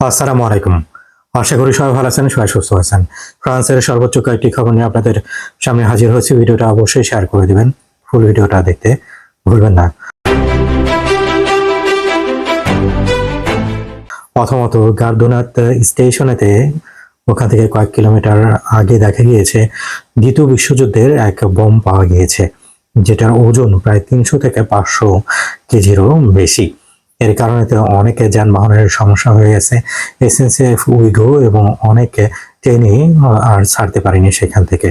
আসসালামু আলাইকুম। আশা করি সবাই ভালো আছেন, সবাই সুস্থ আছেন। ফ্রান্সের সর্বোচ্চ কয়েকটি খবর নিয়ে আপনাদের সামনে হাজির হয়েছে। ভিডিওটা অবশ্যই শেয়ার করে দিবেন। ফুল ভিডিওটা দেখতে ভুলবেন না। প্রথমত, গার্দুনাথ স্টেশনেতে ওখান থেকে কয়েক কিলোমিটার আগে দেখা গিয়েছে, দ্বিতীয় বিশ্বযুদ্ধের এক বোম পাওয়া গিয়েছে। যেটার ওজন প্রায় তিনশো থেকে পাঁচশো কেজিরও বেশি। এর কারণে তো অনেকে যানবাহনের সমস্যা হয়ে গেছে। এসএনসিএফ উইগো এবং অনেকে ট্রেনে আর ছাড়তে পারেনি সেখান থেকে।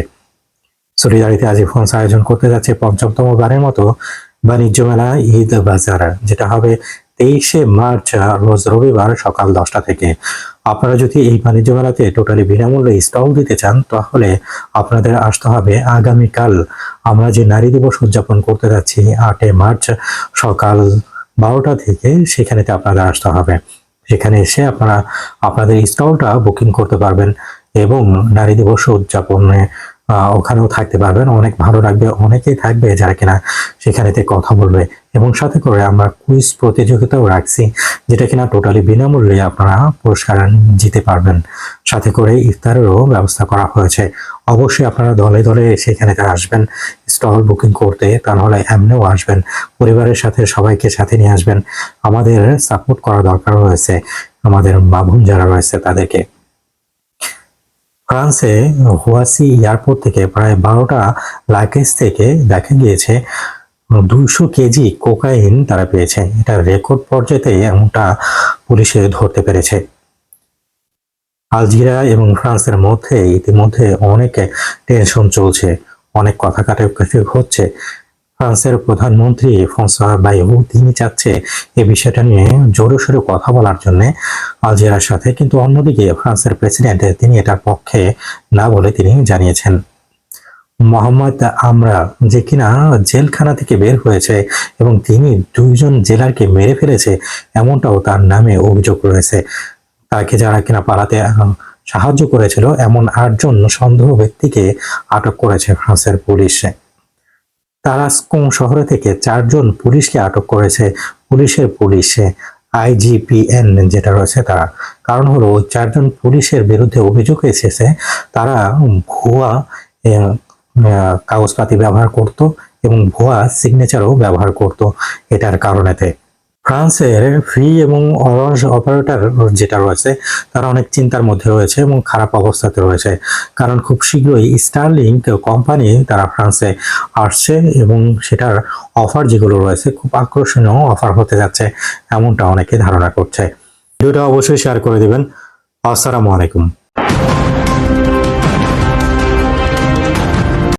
সলিদারিতে আজ ফোনস আয়োজন করতে যাচ্ছে পঞ্চমতম বারের মতো বাণিজ্য মেলা ঈদ বাজার, যেটা হবে তেইশে মার্চ, রোজ রবিবার সকাল দশটা থেকে। আপনারা যদি এই বাণিজ্য মেলাতে টোটালি বিনামূল্যে স্টল দিতে চান, তাহলে আপনাদের আসতে হবে আগামীকাল। আমরা যে নারী দিবস উদযাপন করতে যাচ্ছি, আটে মার্চ সকাল বারোটা থেকে সেখানেতে আপনাদের আসতে হবে। সেখানে এসে আপনারা, আপনাদের স্টলটা বুকিং করতে পারবেন এবং নারী দিবস উদযাপনে ওখানেও থাকতে পারবেন। অনেক ভালো লাগবে। অনেকেই থাকবে যারা কিনা সেখানেতে কথা বলবে। এবং সাথে করে আমরা কুইজ প্রতিযোগিতাও রাখছি, যেটা কিনা টোটালি বিনামূল্যে আপনারা পুরস্কার জিতে পারবেন। সাথে করে ইফতারেরও ব্যবস্থা করা হয়েছে। অবশ্যই আপনারা দলে দলে সেখানেতে আসবেন স্টল বুকিং করতে, তা এমনিও আসবেন। পরিবারের সাথে, সবাইকে সাথে নিয়ে আসবেন। আমাদের সাপোর্ট করা দরকার রয়েছে। আমাদের মা যারা রয়েছে তাদেরকে। ফ্রান্সে হুয়াসি এয়ারপোর্ট থেকে প্রায় বারোটা লাগেজ থেকে দেখা গিয়েছে, দুইশো কেজি কোকাইন তারা পেয়েছে। এটা রেকর্ড পর্যায়ে এমনটা পুলিশে ধরতে পেরেছে। আলজিরা এবং ফ্রান্সের মধ্যে ইতিমধ্যে অনেক টেনশন চলছে, অনেক কথা কাটাকাটি হচ্ছে। ফ্রান্সের প্রধানমন্ত্রী ফ্রান্সোয়া বাইহু তিনি চাচ্ছে এই বিষয়টা নিয়ে জোরে সোরে কথা বলার জন্য আলজেরার সাথে, কিন্তু অন্যদিকে ফ্রান্সের প্রেসিডেন্ট তিনি এটার পক্ষে না বলে তিনি জানিয়েছেন। মোহাম্মদ আমরা যে কিনা জেলখানা থেকে বের হয়েছে এবং তিনি দুইজন জেলারকে মেরে ফেলেছে, এমনটাও তার নামে অভিযোগ রয়েছে। তাকে যারা কিনা পালাতে সাহায্য করেছিল, এমন আটজন সন্দেহ ব্যক্তিকে আটক করেছে ফ্রান্সের পুলিশ। তারাসকোং শহরে থেকে চারজন পুলিশকে আটক করেছে। পুলিশের পুলিশে আইজিপিএন যেটা রয়েছে তারা। কারণ হলো চারজন পুলিশের বিরুদ্ধে অভিযোগ এসেছে, তারা ভুয়া কাগজপাতি ব্যবহার করত এবং ভুয়া সিগনেচারও ব্যবহার করত এটার কারণেতে। ফ্রান্সের ফ্রি এবং অরেঞ্জ অপারেটর যেটা রয়েছে, তারা অনেক চিন্তার মধ্যে রয়েছে এবং খারাপ অবস্থাতে রয়েছে। কারণ খুব শীঘ্রই স্টারলিং কোম্পানি তারা ফ্রান্সে আসছে এবং সেটার অফার যেগুলো রয়েছে, খুব আকর্ষণীয় অফার হতে যাচ্ছে, এমনটা অনেকে ধারণা করছে। ভিডিওটা অবশ্যই শেয়ার করে দিবেন। আসসালামু আলাইকুম।